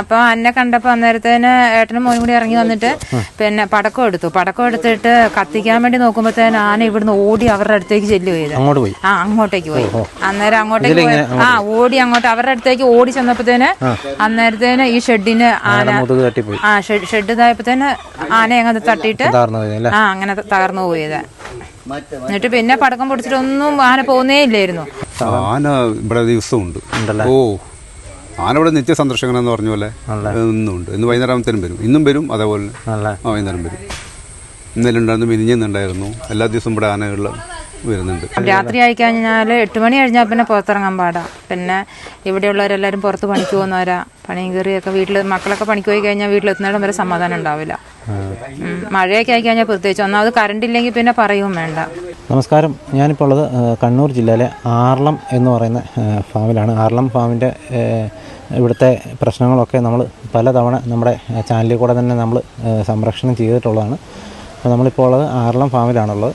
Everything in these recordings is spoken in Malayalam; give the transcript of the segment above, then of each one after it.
അപ്പൊ അന്നെ കണ്ടപ്പോ അന്നേരത്തേന് ഏട്ടനും മോനും കൂടി ഇറങ്ങി വന്നിട്ട് പിന്നെ പടക്കം എടുത്തു. പടക്കം എടുത്തിട്ട് കത്തിക്കാൻ വേണ്ടി നോക്കുമ്പോഴത്തേന് ആന ഇവിടുന്ന് ഓടി അവരുടെ അടുത്തേക്ക് ചെല്ലു ചെയ്ത്. അങ്ങോട്ട് പോയി? ആ അങ്ങോട്ടേക്ക് പോയി. അന്നേരം അങ്ങോട്ടേക്ക് പോയി. ആ ഓടി അങ്ങോട്ട് അവരുടെ അടുത്തേക്ക് ഓടി ചെന്നപ്പോഴത്തേന് അന്നേരത്തേന് ഈ ഷെഡിന് ആന ആ ഷെഡ് ഇതായപ്പോഴത്തേന് ആന അങ്ങനെ തട്ടിയിട്ട് താർന്നു പോയി അല്ലേ? ആ അങ്ങനെ തകർന്നു പോയത്. എന്നിട്ട് പിന്നെ പടക്കം പൊടിച്ചിട്ടൊന്നും ആന പോകുന്നേ ഇല്ലായിരുന്നു. ആന ഇവിടെ ദിവസമുണ്ട്. ഓ ആന നിത്യ സന്ദർശകൻ എന്ന് പറഞ്ഞ പോലെ ഇന്നുണ്ട്. ഉണ്ട് ഇന്ന് വൈകുന്നേരത്തേനും വരും. ഇന്നും വരും അതേപോലെ നല്ല ആ വൈകുന്നേരം വരും. ഇന്നലെ ഉണ്ടായിരുന്നു മിനിഞ്ഞുണ്ടായിരുന്നു എല്ലാ ദിവസവും ഇവിടെ ആനകളിൽ വരുന്നുണ്ട്. രാത്രി ആയി കഴിഞ്ഞാൽ എട്ട് മണി കഴിഞ്ഞാൽ പിന്നെ പുറത്തിറങ്ങാൻ പാടാ. പിന്നെ ഇവിടെയുള്ളവരെല്ലാവരും പുറത്ത് പണിക്ക് പോകുന്നവരാ. പണിയും കയറിയൊക്കെ വീട്ടിൽ മക്കളൊക്കെ പണിക്ക് പോയി കഴിഞ്ഞാൽ വീട്ടിലെത്തുന്നിടം വരെ സമാധാനം ഉണ്ടാവില്ല. മഴയൊക്കെ ആയി കഴിഞ്ഞാൽ പ്രത്യേകിച്ച് ഒന്നാമത് കറണ്ട് ഇല്ലെങ്കിൽ പിന്നെ പറയുകയും വേണ്ട. നമസ്കാരം. ഞാനിപ്പോൾ ഉള്ളത് കണ്ണൂർ ജില്ലയിലെ ആർളം എന്ന് പറയുന്ന ഫാമിലാണ്. ആർളം ഫാമിന്റെ ഇവിടുത്തെ പ്രശ്നങ്ങളൊക്കെ നമ്മൾ പലതവണ നമ്മുടെ ചാനലിൽ കൂടെ തന്നെ നമ്മൾ സംരക്ഷണം ചെയ്തിട്ടുള്ളതാണ്. അപ്പോൾ നമ്മളിപ്പോൾ ഉള്ളത് ആർളം ഫാമിലാണുള്ളത്.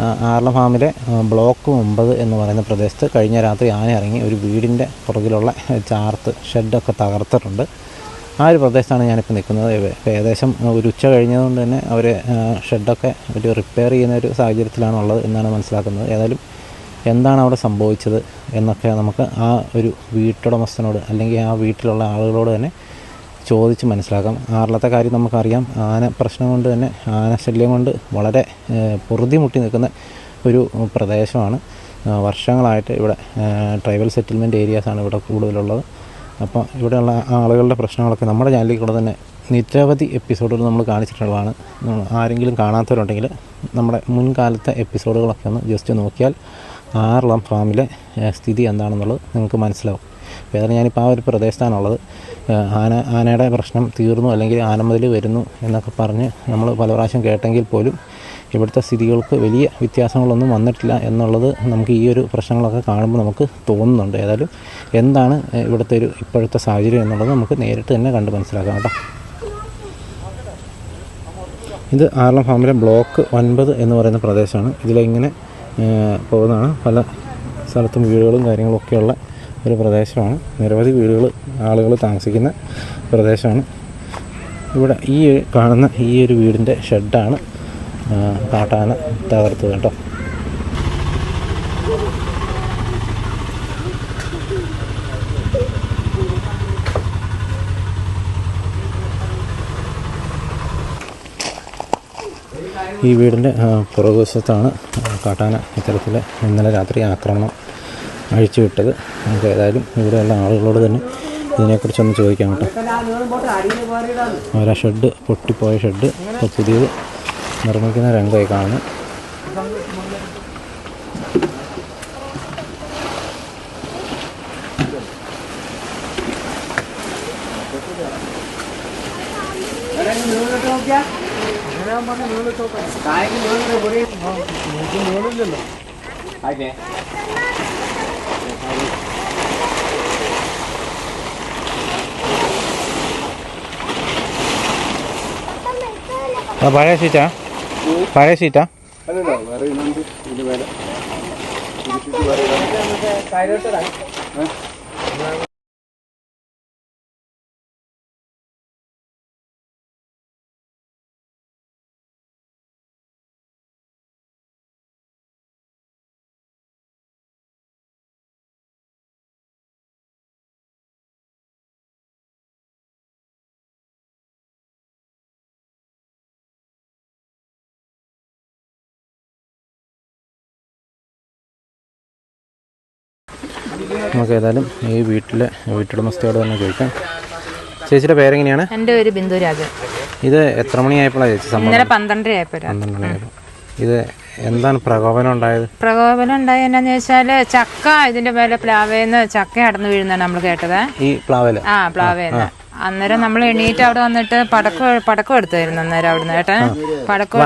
ആ, ആർളം ഫാമിലെ ബ്ലോക്ക് ഒമ്പത് എന്ന് പറയുന്ന പ്രദേശത്ത് കഴിഞ്ഞ രാത്രി ആന ഇറങ്ങി ഒരു വീടിന്റെ പുറകിലുള്ള ചാർത്ത് ഷെഡൊക്കെ തകർത്തിട്ടുണ്ട്. ആ ഒരു പ്രദേശത്താണ് ഞാനിപ്പോൾ നിൽക്കുന്നത്. ഏകദേശം ഒരു ഉച്ച കഴിഞ്ഞതുകൊണ്ട് തന്നെ അവർ ഷെഡൊക്കെ ഒരു റിപ്പയർ ചെയ്യുന്ന ഒരു സാഹചര്യത്തിലാണുള്ളത് എന്നാണ് മനസ്സിലാക്കുന്നത്. ഏതായാലും എന്താണ് അവിടെ സംഭവിച്ചത് എന്നൊക്കെ നമുക്ക് ആ ഒരു വീട്ടുടമസ്ഥനോട് അല്ലെങ്കിൽ ആ വീട്ടിലുള്ള ആളുകളോട് തന്നെ ചോദിച്ച് മനസ്സിലാക്കാം. ആറിലത്തെ കാര്യം നമുക്കറിയാം. ആന പ്രശ്നം കൊണ്ട് തന്നെ ആന ശല്യം കൊണ്ട് വളരെ പൊറുതി മുട്ടി നിൽക്കുന്ന ഒരു പ്രദേശമാണ്. വർഷങ്ങളായിട്ട് ഇവിടെ ട്രൈബൽ സെറ്റിൽമെന്റ് ഏരിയാസാണ് ഇവിടെ കൂടുതലുള്ളത്. അപ്പോൾ ഇവിടെയുള്ള ആളുകളുടെ പ്രശ്നങ്ങളൊക്കെ നമ്മുടെ ചാനലിൽ കൂടെ തന്നെ നിരവധി എപ്പിസോഡുകൾ നമ്മൾ കാണിച്ചിട്ടുള്ളതാണ്. ആരെങ്കിലും കാണാത്തവരുണ്ടെങ്കിൽ നമ്മുടെ മുൻകാലത്തെ എപ്പിസോഡുകളൊക്കെ ഒന്ന് ജസ്റ്റ് നോക്കിയാൽ ആറളം ഫാമിലെ സ്ഥിതി എന്താണെന്നുള്ളത് നിങ്ങൾക്ക് മനസ്സിലാവും. ഏതായാലും ഞാനിപ്പോൾ ആ ഒരു പ്രദേശത്താണുള്ളത്. ആന ആനയുടെ പ്രശ്നം തീർന്നു അല്ലെങ്കിൽ ആനമതിൽ മുതൽ വരുന്നു എന്നൊക്കെ പറഞ്ഞ് നമ്മൾ പല പ്രാവശ്യം കേട്ടെങ്കിൽ പോലും ഇവിടുത്തെ സ്ഥിതികൾക്ക് വലിയ വ്യത്യാസങ്ങളൊന്നും വന്നിട്ടില്ല എന്നുള്ളത് നമുക്ക് ഈ ഒരു പ്രശ്നങ്ങളൊക്കെ കാണുമ്പോൾ നമുക്ക് തോന്നുന്നുണ്ട്. ഏതായാലും എന്താണ് ഇവിടുത്തെ ഒരു ഇപ്പോഴത്തെ സാഹചര്യം എന്നുള്ളത് നമുക്ക് നേരിട്ട് തന്നെ കണ്ട് മനസ്സിലാക്കാം കേട്ടോ. ഇത് ആറളം ഫാമിലെ ബ്ലോക്ക് ഒൻപത് എന്ന് പറയുന്ന പ്രദേശമാണ്. ഇതിലിങ്ങനെ പോകുന്നതാണ്. പല സ്ഥലത്തും വീടുകളും കാര്യങ്ങളും ഒക്കെയുള്ള ഒരു പ്രദേശമാണ്. നിരവധി വീടുകൾ ആളുകൾ താമസിക്കുന്ന പ്രദേശമാണ്. ഇവിടെ ഈ കാണുന്ന ഈ ഒരു വീടിന്റെ ഷെഡാണ്. കാട്ടാന തകർത്തത് കേട്ടോ. ഈ വീടിന്റെ പുറകുവശത്താണ് കാട്ടാന ഇത്തരത്തിൽ ഇന്നലെ രാത്രി ആക്രമണം അഴിച്ചു അഴിച്ചുവിട്ടത്. നമുക്ക് ഏതായാലും ഇവിടെയുള്ള ആളുകളോട് തന്നെ ഇതിനെക്കുറിച്ചൊന്ന് ചോദിക്കാം കേട്ടോ. അവരാ ഷെഡ് പൊട്ടിപ്പോയ ഷെഡ് ഇപ്പോൾ പുതിയത് നിർമ്മിക്കുന്ന രംഗമായി കാണുന്നു പഴയ സീറ്റാ പഴയ സീറ്റാ നമുക്ക് ഏതായാലും ഈ വീട്ടിലെ വീട്ടുടമസ്ഥയോട് തന്നെ ചോദിക്കാം. ചേച്ചിയുടെ പേരെങ്ങനെയാണ്? എന്റെ ഒരു ബിന്ദുരാജ് ഇത് എത്ര മണിയായപ്പോഴാണ് ചേച്ചി ഇന്നലെ പന്ത്രണ്ടര ഇത് എന്താണ് പ്രകോപനം ഉണ്ടായത്? പ്രകോപനം ഉണ്ടായത് എന്നാന്ന് വെച്ചാൽ ചക്ക ഇതിന്റെ മേലെ പ്ലാവേന്ന് ചക്ക അടന്നു വീഴുന്നാണ് നമ്മൾ കേട്ടത്. ഈ പ്ലാവൽ? ആ പ്ലാവേന്ന്. അന്നേരം നമ്മൾ എണീറ്റ് അവിടെ വന്നിട്ട് പടക്കം പടക്കം എടുത്തായിരുന്നു അന്നേരം അവിടെ ഏട്ടൻ പടക്കം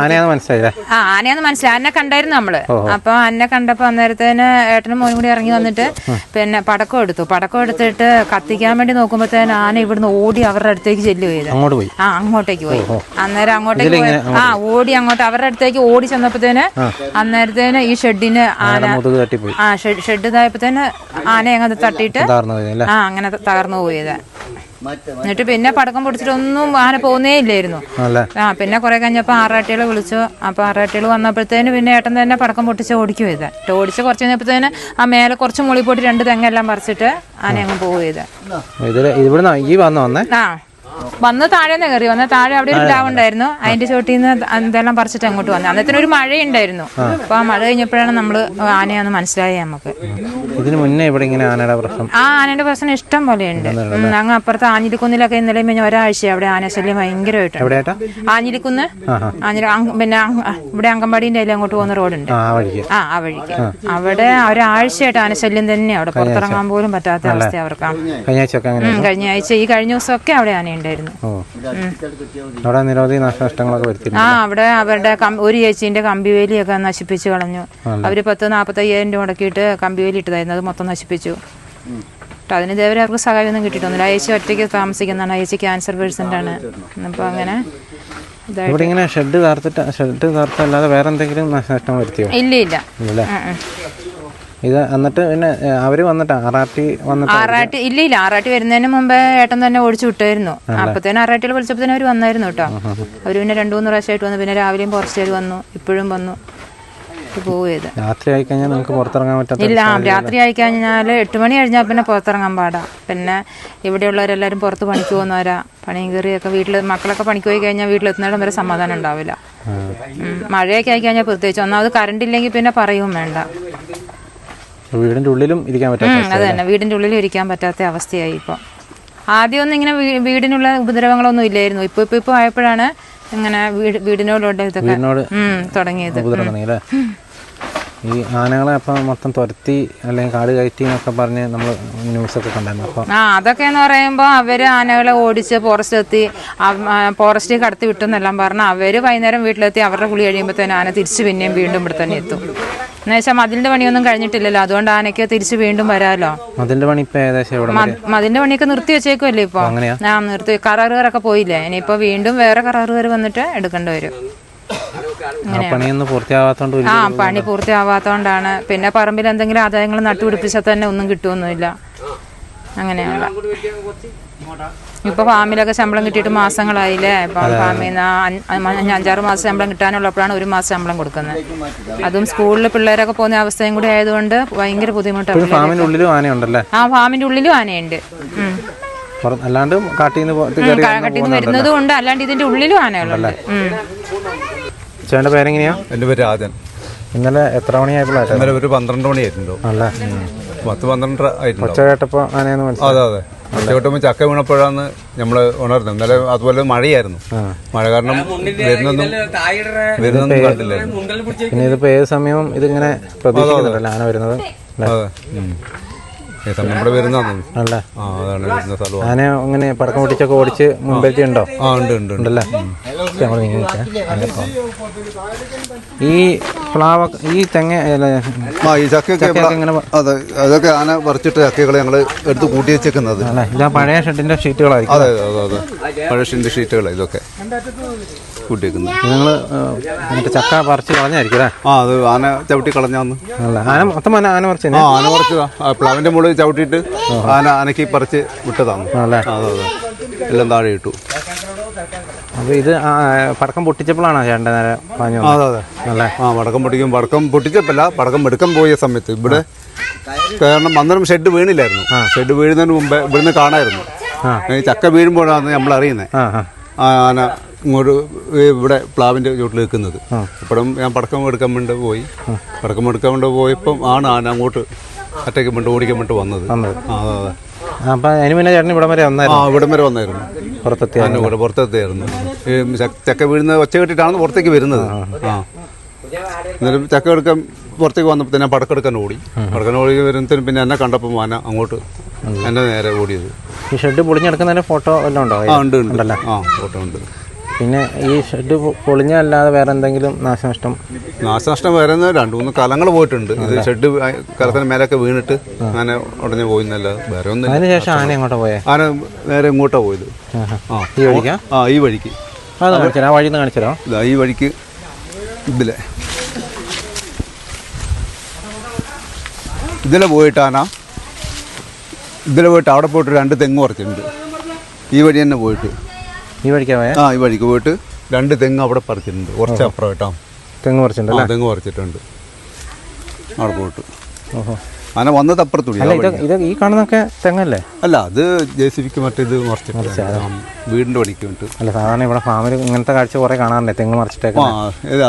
ആ ആനയാന്ന് മനസ്സിലായി. അന്നെ കണ്ടായിരുന്നു നമ്മൾ. അപ്പൊ അന്നെ കണ്ടപ്പോ അന്നേരത്തേന് ഏട്ടനും മോനും കൂടി ഇറങ്ങി വന്നിട്ട് പിന്നെ പടക്കം എടുത്തു. പടക്കം എടുത്തിട്ട് കത്തിക്കാൻ വേണ്ടി നോക്കുമ്പോഴത്തേന് ആന ഇവിടുന്ന് ഓടി അവരുടെ അടുത്തേക്ക് ചെല്ലു ചെയ്ത്. അങ്ങോട്ട് പോയി? ആ അങ്ങോട്ടേക്ക് പോയി. അന്നേരം അങ്ങോട്ടേക്ക് പോയി. ആ ഓടി അങ്ങോട്ട് അവരുടെ അടുത്തേക്ക് ഓടി ചെന്നപ്പോഴത്തേന് അന്നേരത്തേന് ഈ ഷെഡിന് ആന ആ ഷെഡ് ഷെഡ് തന്നെ ആന അങ്ങനെ തട്ടിയിട്ട് ആ അങ്ങനെ തകർന്നു പോയത് എന്നിട്ട് പിന്നെ പടക്കം പൊടിച്ചിട്ടൊന്നും അങ്ങനെ പോകുന്നേ ഇല്ലായിരുന്നു. അല്ലേ? ആ പിന്നെ കുറെ കഴിഞ്ഞപ്പോൾ ആറാട്ടികൾ വിളിച്ചു. അപ്പോൾ ആറാട്ടികൾ വന്നപ്പോഴത്തേന് പിന്നെ ഏട്ടൻ തന്നെ പടക്കം പൊട്ടിച്ച് ഓടിക്കും ചെയ്ത്. ഓടിച്ച് കുറച്ച് കഴിഞ്ഞപ്പോഴത്തേന് ആ മേലെ കുറച്ച് മുളി പൊട്ടി രണ്ട് തെങ്ങെല്ലാം പറിച്ചിട്ട് ആനയങ്ങ് പോവുക ചെയ്ത്. ഇവിടെ ഈ വന്ന് വന്നേ? ആ. വന്ന് താഴെ നിന്ന് കയറി. വന്ന് താഴെ അവിടെ ഒരു പ്ലാവ് ഉണ്ടായിരുന്നു. അതിന്റെ ചോട്ടിൽ നിന്ന് എന്തെല്ലാം പറിച്ചിട്ട് അങ്ങോട്ട് വന്നു. അന്നത്തിന് ഒരു മഴയുണ്ടായിരുന്നു. അപ്പൊ ആ മഴ കഴിഞ്ഞപ്പോഴാണ് നമ്മൾ ആനയാന്ന് മനസ്സിലായി നമുക്ക്. ഇതിന് മുന്നേ ഇവിടെ ഇങ്ങനെ ആനയുടെ പ്രശ്നം ആ ആനയുടെ പ്രശ്നം ഇഷ്ടം പോലെ ഉണ്ട് അങ്ങ് അപ്പുറത്ത് ആഞ്ഞിലിക്കുന്നിലൊക്കെ ഇന്നലെ കഴിഞ്ഞ ഒരാഴ്ച അവിടെ ആനശല്യം ഭയങ്കരമായിട്ട് ആഞ്ഞിലിക്കുന്ന്? ആഞ്ഞിലി പിന്നെ ഇവിടെ അങ്കമ്പാടിന്റെ അതിൽ അങ്ങോട്ട് പോകുന്ന റോഡുണ്ട്. ആ ആ വഴിക്ക്. അവിടെ ഒരാഴ്ചയായിട്ട് ആനശല്യം തന്നെ അവിടെ പുറത്തിറങ്ങാൻ പോലും പറ്റാത്ത അവസ്ഥ അവർക്ക്. കഴിഞ്ഞ ആഴ്ച ഈ കഴിഞ്ഞ ദിവസമൊക്കെ അവിടെ ആനയുണ്ടായിരുന്നു ഓ. അവിടെ നിരവധി നാശനഷ്ടങ്ങളൊക്കെ വരുത്തി ആ അവിടെ അവരുടെ ഒരു ചേച്ചീന്റെ കമ്പിവേലിയൊക്കെ നശിപ്പിച്ചു കളഞ്ഞു. അവർ പത്ത് നാൽപ്പത്തയ്യായിരം രൂപ മുടക്കിയിട്ട് കമ്പിവേലി ഇട്ടതായിരുന്നു അത് മൊത്തം നശിപ്പിച്ചു. അതിന് ഇതേവരെ അവർക്ക് സഹായമൊന്നും കിട്ടിയിട്ടൊന്നുമില്ല. ആ ചേച്ചി ഒറ്റയ്ക്ക് താമസിക്കുന്നതാണ്. ആ ചേച്ചി ക്യാൻസർ പേഴ്സന്റ് ആണ്. അപ്പോൾ അങ്ങനെ ഇവിടെ ഇങ്ങനെ ഷെഡ് തകർത്തിട്ട് ഷെഡ് തകർത്തല്ലാതെ വേറെ എന്തെങ്കിലും നഷ്ടം വരുത്തിയോ? ഇല്ല ഇല്ല. ഇത് എന്നിട്ട് പിന്നെ അവർ അവർ വന്നിട്ട്? ആറാട്ടി വന്നിട്ട്? ആറാട്ടി ഇല്ല ഇല്ല. ആറാട്ടി വരുന്നതിന് മുമ്പേ ഏട്ടൻ തന്നെ ഓടിച്ചു വിട്ടായിരുന്നു. അപ്പത്തേനും ആറാട്ടികൾ തന്നെ അവർ വന്നായിരുന്നു കേട്ടോ. അവർ പിന്നെ രണ്ടു മൂന്ന് പ്രാവശ്യമായിട്ട് വന്നു. പിന്നെ രാവിലെയും ഫോറസ്റ്റുകാർ വന്നു. ഇപ്പോഴും വന്നു. രാത്രി ആയി കഴിഞ്ഞാൽ പുറത്തിറങ്ങാൻ ഇല്ല രാത്രി ആയി കഴിഞ്ഞാൽ എട്ട് മണി കഴിഞ്ഞാൽ പിന്നെ പുറത്തിറങ്ങാൻ പാടാ. പിന്നെ ഇവിടെയുള്ളവരെല്ലാവരും പുറത്ത് പണിക്ക് പോകുന്നവരാ. പണിയും കയറിയൊക്കെ വീട്ടിൽ മക്കളൊക്കെ പണിക്ക് പോയി കഴിഞ്ഞാൽ വീട്ടിലെത്തുന്നിടം വരെ സമാധാനം ഉണ്ടാവില്ല. മഴയൊക്കെ ആയി കഴിഞ്ഞാൽ പ്രത്യേകിച്ച് ഒന്നാമത് കറണ്ട് ഇല്ലെങ്കിൽ പിന്നെ പറയും വേണ്ട. വീടിന്റെ ഉള്ളിലും ഇരിക്കാൻ പറ്റാത്ത അത് തന്നെ. വീടിന്റെ ഉള്ളിലും ഇരിക്കാൻ പറ്റാത്ത അവസ്ഥയായി ഇപ്പോൾ ആദ്യമൊന്നും ഇങ്ങനെ വീടിനുള്ള ഉപദ്രവങ്ങളൊന്നും ഇല്ലായിരുന്നു. ഇപ്പോൾ ഇപ്പോൾ ഇപ്പോൾ ആയപ്പോഴാണ് ഇങ്ങനെ വീട് വീടിനോടുള്ള ഇതൊക്കെ തുടങ്ങിയത്. ഈ ആനകളെ അപ്പൊ മൊത്തം തുരത്തി അല്ലെങ്കിൽ കാട് കയറ്റി എന്നൊക്കെ പറഞ്ഞ് നമ്മൾ ന്യൂസൊക്കെ കണ്ടായിരുന്നു. അപ്പം ആ അതൊക്കെ എന്ന് പറയുമ്പോൾ അവർ ആനകളെ ഓടിച്ച് ഫോറസ്റ്റ് എത്തി ഫോറസ്റ്റ് കടത്തി വിട്ടു എന്നെല്ലാം പറഞ്ഞ് അവർ വൈകുന്നേരം വീട്ടിലെത്തി അവരുടെ കുളി കഴിയുമ്പോഴത്തേനും ആന തിരിച്ചു പിന്നെയും വീണ്ടും ഇവിടെ തന്നെ എത്തും. എന്ന് വെച്ചാൽ മതിലിന്റെ പണിയൊന്നും കഴിഞ്ഞിട്ടില്ലല്ലോ. അതുകൊണ്ട് ആനയ്ക്ക് തിരിച്ചു വീണ്ടും വരാലോ. അതിന്റെ പണി ഇപ്പം ഏകദേശം എവിടെ വരെ? മതിലിന്റെ പണിയൊക്കെ നിർത്തി വെച്ചേക്കുമല്ലേ ഇപ്പൊ? അങ്ങനെയാ? ആ നിർത്തി. കരാറുകാരൊക്കെ പോയില്ലേ? ഇനിയിപ്പോ വീണ്ടും വേറെ കരാറുകാർ വന്നിട്ട് എടുക്കേണ്ടി വരും. ആ പണിയൊന്നും പൂർത്തിയാവാത്തോണ്ട് വലിയ- ആ പണി പൂർത്തിയാവാത്തോണ്ടാണ്. പിന്നെ പറമ്പിൽ എന്തെങ്കിലും ആദായങ്ങൾ നട്ടുപിടിപ്പിച്ചാൽ തന്നെ ഒന്നും കിട്ടുമൊന്നുമില്ല അങ്ങനെയാണ് ഇപ്പൊ ഫാമിലൊക്കെ ശമ്പളം കിട്ടിയിട്ട് മാസങ്ങളായില്ലേ? ഇപ്പൊ ഫാമിൽ നിന്ന് അഞ്ചാറ് മാസം ശമ്പളം കിട്ടാനുള്ളപ്പോഴാണ് ഒരു മാസം ശമ്പളം കൊടുക്കുന്നത്. അതും സ്കൂളിൽ പിള്ളേരൊക്കെ പോകുന്ന അവസ്ഥയും കൂടി ആയതുകൊണ്ട് ഭയങ്കര ബുദ്ധിമുട്ടാണ് ഫാമിന്റെ ഉള്ളിലും ആനയുണ്ടല്ലേ? ആ ഫാമിന്റെ ഉള്ളിലും ആനയുണ്ട്. അല്ലാണ്ട് കാട്ടിന്ന് നിന്ന് വരുന്നതും ഉണ്ട് അല്ലാണ്ട് ഇതിന്റെ ഉള്ളിലും ആനകളുണ്ട്. ചേട്ടന്റെ പേരെങ്ങനെയാ? എന്റെ പേര് രാജൻ. ഇന്നലെ എത്ര മണിയായിട്ടുള്ള ഇന്നലെ ഒരു പന്ത്രണ്ട് മണിയായിട്ടുണ്ടോ? അല്ല? പത്ത് പന്ത്രണ്ടര ആയിട്ടുണ്ട് കേട്ടപ്പോൾ അതെ അതെ. ഉച്ചയോട്ടുമ്പോൾ ചക്ക വീണപ്പോഴാണ് നമ്മൾ ഉണർന്നത്. ഇന്നലെ അതുപോലെ മഴയായിരുന്നു. മഴ കാരണം വരുന്നൊന്നും വരുന്നൊന്നും കണ്ടില്ലായിരുന്നു പിന്നെ ഇതിപ്പോ ഏത് സമയവും ഇതിങ്ങനെ പ്രതീക്ഷിക്കുന്നുണ്ടല്ലോ ആന വരുന്നത്. അതെ. വരുന്നതാണ് അല്ല. ആ അതാണ് വരുന്ന ആന അങ്ങനെ പടക്കം പൊട്ടിച്ചൊക്കെ ഓടിച്ച് മുമ്പേക്ക് ഉണ്ടോ? ആ ഉണ്ട് ഉണ്ട് ഉണ്ട്. ഉണ്ടല്ലേ? ഓക്കേ, നമ്മൾ നീങ്ങി നിൽക്കാം. അങ്ങനെ പോവാം. ഈ പ്ലാവ ഈ തെങ്ങ അല്ല, ആ ഈ ചക്കയൊക്കെ ചക്കയൊക്കെ ഇങ്ങനെ പ- അതെ അതൊക്കെ ആന പറിച്ചിട്ട് ചക്കകളെ ഞങ്ങൾ എടുത്ത് കൂട്ടി വെച്ചേക്കുന്നത്. അല്ലേ ഇതാ പഴയ ഷെഡിന്റെ ഷീറ്റുകളായിരിക്കും. അതെ അതെ അതെ പഴയ ഷിന്റെ ഷീറ്റുകൾ ഇതൊക്കെ. കൂട്ടിയേക്കുന്നത് നിങ്ങൾ എന്നിട്ട് ചക്ക പറിച്ച് കളഞ്ഞായിരിക്കും അല്ലേ? ആ അത് ആന ചവിട്ടി കളഞ്ഞാന്ന്. അല്ല ആന മൊത്തം ആന ആന പറിച്ചു ആ ആന പറിച്ചതാ. ആ പ്ലാവിന്റെ മുകളിൽ ചവിട്ടിയിട്ട് ആന ആനക്ക് പറിച്ച് വിട്ടതാണ്. അതെ അതെ. എല്ലാം താഴെ ഇട്ടു. അപ്പോൾ ഇത് ആ, പടക്കം പൊട്ടിച്ചപ്പോഴാണോ ചേട്ടന്റെ നേരെ പാഞ്ഞു അതെ അതെ. അല്ലേ? ആ പടക്കം പൊട്ടിക്കും പടക്കം പൊട്ടിച്ചപ്പല്ല പടക്കം എടുക്കാൻ പോയ സമയത്ത് ഇവിടെ കാരണം അന്നേരം ഷെഡ് വീണില്ലായിരുന്നു. ഷെഡ് വീഴുന്നതിന് മുമ്പേ ഇവിടുന്ന് കാണായിരുന്നു. ഈ ചക്ക വീഴുമ്പോഴാണ് നമ്മൾ അറിയുന്നത് ആ ആ. ആ ആന ഇങ്ങോട്ട് ഇവിടെ പ്ലാവിന്റെ ചുവട്ടിൽ നിൽക്കുന്നത്. അപ്പോഴും ഞാൻ പടക്കം എടുക്കാൻ വേണ്ടി പോയി. പടക്കം എടുക്കാൻ വേണ്ടി പോയപ്പം ആണ് ആന അങ്ങോട്ട് അറ്റയ്ക്ക് വേണ്ടി ഓടിക്കാൻ വേണ്ടി വന്നത്. ആ അതെ അതെ അപ്പം അതിന് പിന്നെ ചേട്ടൻ ഇവിടം വരെ ആ വന്നായിരുന്നു ഇവിടം വരെ വന്നായിരുന്നു. കൂടെ പുറത്തെത്തിയായിരുന്നു. ഈ ചക്ക- വീഴുന്ന ഒച്ച കെട്ടിട്ടാണ് പുറത്തേക്ക് വരുന്നത്. ആ എന്നാലും ചക്ക എടുക്കാൻ പുറത്തേക്ക് വന്നപ്പോൾ തന്നെ പടക്കെടുക്കാൻ ഓടി. പടക്കാൻ ഓടി വരുന്നതിന് പിന്നെ എന്നെ കണ്ടപ്പോൾ ആന അങ്ങോട്ട് എന്നെ നേരെ ഓടിയത്. ഈ ഷെഡ് പൊളിഞ്ഞെടുക്കുന്നതിന്റെ ഫോട്ടോ എല്ലാം ഉണ്ടോ? ആ ഉണ്ട് ഉണ്ട്. ആ ഫോട്ടോ ഉണ്ട്. പിന്നെ ഈ ഷെഡ് പൊളിഞ്ഞല്ലാതെ വേറെ എന്തെങ്കിലും നാശനഷ്ടം? നാശനഷ്ടം വേറെ രണ്ട് മൂന്ന് കലങ്ങൾ പോയിട്ടുണ്ട്. ഇത് ഷെഡ് കലത്തിന് മേലൊക്കെ വീണിട്ട് അങ്ങനെ ഉടനെ പോയി വേറെ ഒന്നും അതിനുശേഷം ആന എങ്ങോട്ടാ പോയത് ആന നേരെ ഇങ്ങോട്ടാ പോയത്. ആ. ഈ വഴിക്കാ? ആ ഈ വഴിക്ക്. അത് കാണിച്ചു ആ വഴി നിന്ന് ഇതാ ഈ വഴിക്ക് ഇതിലെ. ഇതിലെ പോയിട്ടാന ഇതിലെ പോയിട്ട് അവിടെ പോയിട്ട് രണ്ട് തെങ്ങ് കുറച്ചിട്ടുണ്ട് ഈ വഴി തന്നെ പോയിട്ട്. ഈ വഴിക്കാ ആ ഈ വഴിക്ക് പോയിട്ട് രണ്ട് തെങ്ങ് അവിടെ പറിച്ചിട്ടുണ്ട്. കുറച്ച് അപ്പുറം കേട്ടോ തെങ്ങ് പറിച്ചിട്ടുണ്ട് തെങ്ങ് പറിച്ചിട്ടുണ്ട്. അവിടെ പോയിട്ട്. ഓഹോ. ആന വന്നത് അപ്പുറത്തൂടി അല്ല ഇത് ഈ കാണുന്നൊക്കെ തെങ്ങല്ലേ? അല്ല അത് ജെ സി ബിക്ക് മറ്റേത് മറിച്ചിട്ട് വീടിന്റെ പണിക്ക് അല്ല സാധാരണ ഇവിടെ ഫാമിൽ ഇങ്ങനത്തെ കാഴ്ച കുറേ കാണാറുണ്ട്. തെങ്ങ് മറിച്ചിട്ടേക്ക് ആ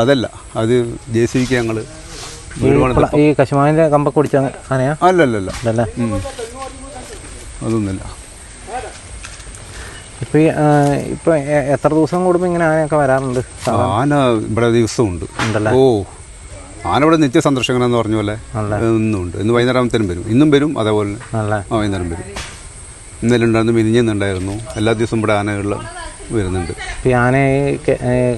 അതല്ല. അത് ജെ സി ബിക്ക് ഞങ്ങൾ ഈ കശുമാവിന്റെ കമ്പൊക്കെ കുടിച്ച അല്ലല്ലല്ല. അല്ലല്ലേ ഉം. അതൊന്നുമില്ല. ഇപ്പം ഈ ആ, ഇപ്പം എ- എത്ര ദിവസം കൂടുമ്പോൾ ഇങ്ങനെ ആനയൊക്കെ വരാറുണ്ട്? ആന ഇവിടെ ദിവസമുണ്ട്. ഓ ആന ഇവിടെ നിത്യ സന്ദർശകനെന്ന് പറഞ്ഞ പോലെ ഇന്നും ഉണ്ട് ഇന്ന് വൈകുന്നേരത്തേനും വരും. ഇന്നും വരും അതേപോലെ ആ വൈകുന്നേരം വരും. ഇന്നലെ ഉണ്ടായിരുന്നു മിനിഞ്ഞുണ്ടായിരുന്നു എല്ലാ ദിവസവും ഇവിടെ ആനകളിൽ വരുന്നുണ്ട്. ഈ ആനയെ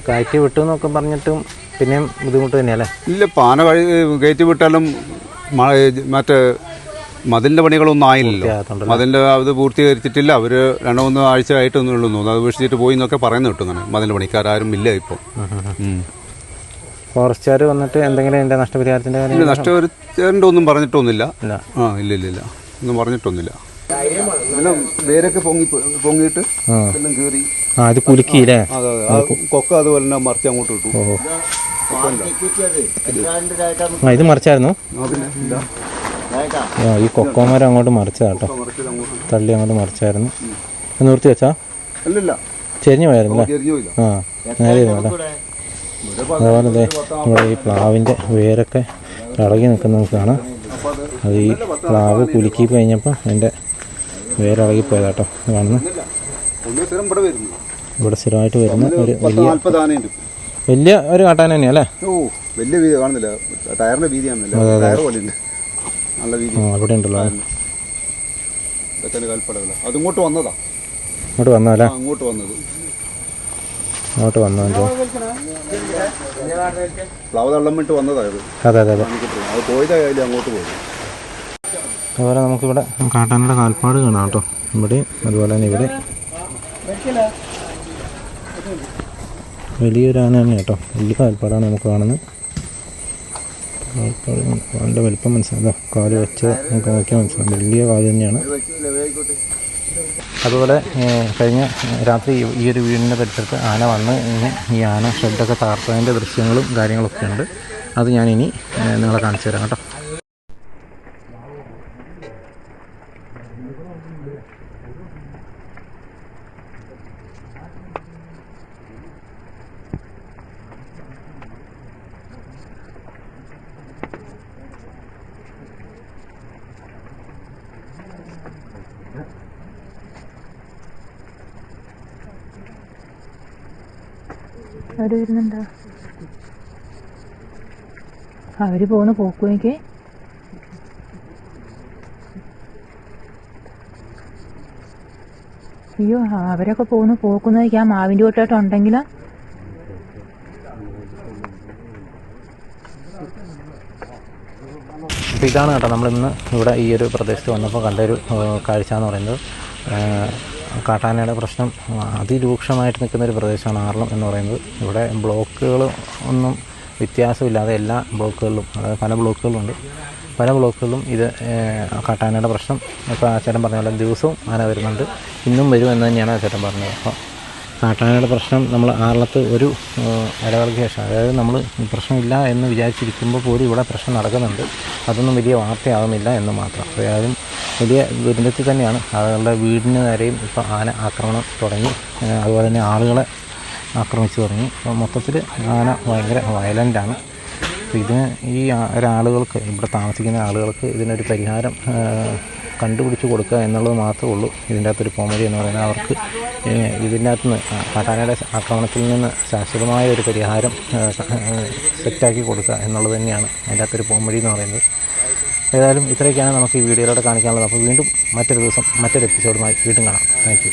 കയറ്റി വിട്ടു എന്നൊക്കെ പറഞ്ഞിട്ടും പിന്നെയും ബുദ്ധിമുട്ട് തന്നെയല്ലേ? ഇല്ല പാന ആന കയറ്റി വിട്ടാലും മഴ മറ്റേ മതിലിന്റെ പണികളൊന്നും ആയില്ലല്ലോ. മതിലിന്റെ അത് പൂർത്തീകരിച്ചിട്ടില്ല. അവർ രണ്ടോ മൂന്നോ ആഴ്ച ആയിട്ടൊന്നും ഉള്ളൂ അത് വീക്ഷിച്ചിട്ട് പോയി എന്നൊക്കെ പറയുന്നു കിട്ടും അങ്ങനെ മതിലിന്റെ പണിക്കാരും ഇല്ല ഇപ്പോൾ ഫോറസ്റ്റുകാർ വന്നിട്ട് എന്തെങ്കിലും എന്റെ നഷ്ടപരിഹാരത്തിന്റെ കാര്യം നഷ്ടപരിചാരന്റെ ഒന്നും പറഞ്ഞിട്ടൊന്നുമില്ല. ആ ഇല്ല. ഇല്ല ഇല്ല ഒന്നും പറഞ്ഞിട്ടൊന്നുമില്ല. വേരൊക്കെ പൊങ്ങി പൊങ്ങിയിട്ട് എല്ലാം കീറി. ആ ഇത് കുലുക്കിയില്ലേ? കൊക്ക അതുപോലെ തന്നെ മറിച്ച് അങ്ങോട്ട് ഇട്ടു. ഇത് മറിച്ചായിരുന്നു? ആ ഈ കൊക്കോമരം അങ്ങോട്ട് മറിച്ചതാ കേട്ടോ. തള്ളി അങ്ങോട്ട് മറിച്ചായിരുന്നു. നിർത്തി വെച്ചാ? ചെരിഞ്ഞു പോയായിരുന്നു ആ നേരെ അതുപോലെ അതെ ഇവിടെ ഈ പ്ലാവിന്റെ വേരൊക്കെ ഇളകി നിൽക്കുന്നത് നമുക്ക് കാണാം. അത് ഈ പ്ലാവ് കുലുക്കി കഴിഞ്ഞപ്പോൾ അതിന്റെ വേരിളകി പോയതാട്ടോ കാണുന്നു ഇവിടെ സ്ഥിരമായിട്ട് വരുന്ന ഒരു വലിയ വലിയ ഒരു കാട്ടാന തന്നെയാ അല്ലേ വലിയ വീതി കാണുന്നില്ല. ടയറിന്റെ വീതി കാണുന്നില്ല ടയർ പോലെ നല്ല ആ ഇവിടെ ഉണ്ടല്ലോ ഇതൊക്കെ കൽപ്പടകൾ അതിങ്ങോട്ട് വന്നതാ. അങ്ങോട്ട് വന്നാലേ അങ്ങോട്ട് വന്നത്. അങ്ങോട്ട് വന്നോ പ്ലാവ് തള്ളം വിട്ട് വന്നതാ ഇത്. അതെ അതെ അതെ. അത് പോയതായാലും അങ്ങോട്ട് പോയി അതുപോലെ നമുക്കിവിടെ കാട്ടാനയുടെ കാൽപ്പാട് കാണാം കേട്ടോ. ഇവിടെ അതുപോലെ തന്നെ ഇവിടെ. വലിയൊരു ആന തന്നെ കേട്ടോ. വലിയ കാൽപ്പാടാണ് നമുക്ക് കാണുന്നത്. കാൽപ്പാട് കാലിന്റെ വലിപ്പം മനസ്സിലാക്കാം. കാൽ വെച്ച് നമുക്ക് നോക്കിയാൽ മനസ്സിലാക്കാം. വലിയ കാൽ തന്നെയാണ്. അതുപോലെ കഴിഞ്ഞ രാത്രി ഈ- ഒരു വീടിന്റെ പരിസരത്ത് ആന വന്ന് ഈ ആന ഷെഡൊക്കെ താർത്തതിന്റെ ദൃശ്യങ്ങളും കാര്യങ്ങളൊക്കെ ഉണ്ട് അത് ഞാനിനി നിങ്ങളെ കാണിച്ചു തരാം കേട്ടോ. അവർ വരുന്നുണ്ടോ? അവർ പോകുന്ന പോക്കുവെക്ക് അയ്യോ അവരൊക്കെ പോകുന്ന പോക്കുന്നതൊക്കെ ആ മാവിന്റെ കൂട്ടായിട്ട് ഉണ്ടെങ്കിലോ? അപ്പോൾ ഇതാണ് കേട്ടോ നമ്മളിന്ന് ഇവിടെ ഈ ഒരു പ്രദേശത്ത് വന്നപ്പോൾ കണ്ടൊരു കാഴ്ച എന്ന് പറയുന്നത്. കാട്ടാനയുടെ പ്രശ്നം അതിരൂക്ഷമായിട്ട് നിൽക്കുന്ന ഒരു പ്രദേശമാണ് ആറളം എന്ന് പറയുന്നത്. ഇവിടെ ബ്ലോക്കുകൾ ഒന്നും വ്യത്യാസമില്ലാതെ എല്ലാ ബ്ലോക്കുകളിലും അതായത് പല ബ്ലോക്കുകളുണ്ട്. പല ബ്ലോക്കുകളിലും ഇത് കാട്ടാനയുടെ പ്രശ്നം. ഇപ്പോൾ ചേട്ടൻ പറഞ്ഞ പോലെ ദിവസവും ആന വരുന്നുണ്ട്. ഇന്നും വരും എന്ന് തന്നെയാണ് ചേട്ടൻ പറഞ്ഞത്. അപ്പോൾ കാട്ടാനയുടെ പ്രശ്നം നമ്മൾ ആറളത്ത് ഒരു ഇടവേളയ്ക്ക് ശേഷം അതായത് നമ്മൾ പ്രശ്നമില്ല എന്ന് വിചാരിച്ചിരിക്കുമ്പോൾ പോലും ഇവിടെ പ്രശ്നം നടക്കുന്നുണ്ട്. അതൊന്നും വലിയ വാർത്തയാകുന്നില്ല എന്ന് മാത്രം. അതായത് വലിയ ദുരന്തത്തിൽ തന്നെയാണ്. ആളുകളുടെ വീടിന് നേരെയും ഇപ്പോൾ ആന ആക്രമണം തുടങ്ങി. അതുപോലെ തന്നെ ആളുകളെ ആക്രമിച്ചു തുടങ്ങി. അപ്പോൾ മൊത്തത്തിൽ ആന ഭയങ്കര വയലന്റാണ് അപ്പോൾ ഇതിന് ഈ ഒരാളുകൾക്ക് ഇവിടെ താമസിക്കുന്ന ആളുകൾക്ക് ഇതിനൊരു പരിഹാരം കണ്ടുപിടിച്ച് കൊടുക്കുക എന്നുള്ളത് മാത്രമേ ഉള്ളൂ. ഇതിന്റെ അകത്തൊരു പോംവഴി എന്ന് പറയുന്നത് അവർക്ക് ഇതിന്റെ അകത്ത് നിന്ന് കാട്ടാനയുടെ ആക്രമണത്തിൽ നിന്ന് ശാശ്വതമായ ഒരു പരിഹാരം സെറ്റാക്കി കൊടുക്കുക എന്നുള്ളത് തന്നെയാണ്. അതിന്റെ അകത്തൊരു പോംവഴി എന്ന് പറയുന്നത്. ഏതായാലും ഇത്രയൊക്കെയാണ് നമുക്ക് ഈ വീഡിയോയിലൂടെ കാണിക്കാനുള്ളത്. അപ്പോൾ വീണ്ടും മറ്റൊരു ദിവസം മറ്റൊരു എപ്പിസോഡുമായി വീണ്ടും കാണാം. താങ്ക്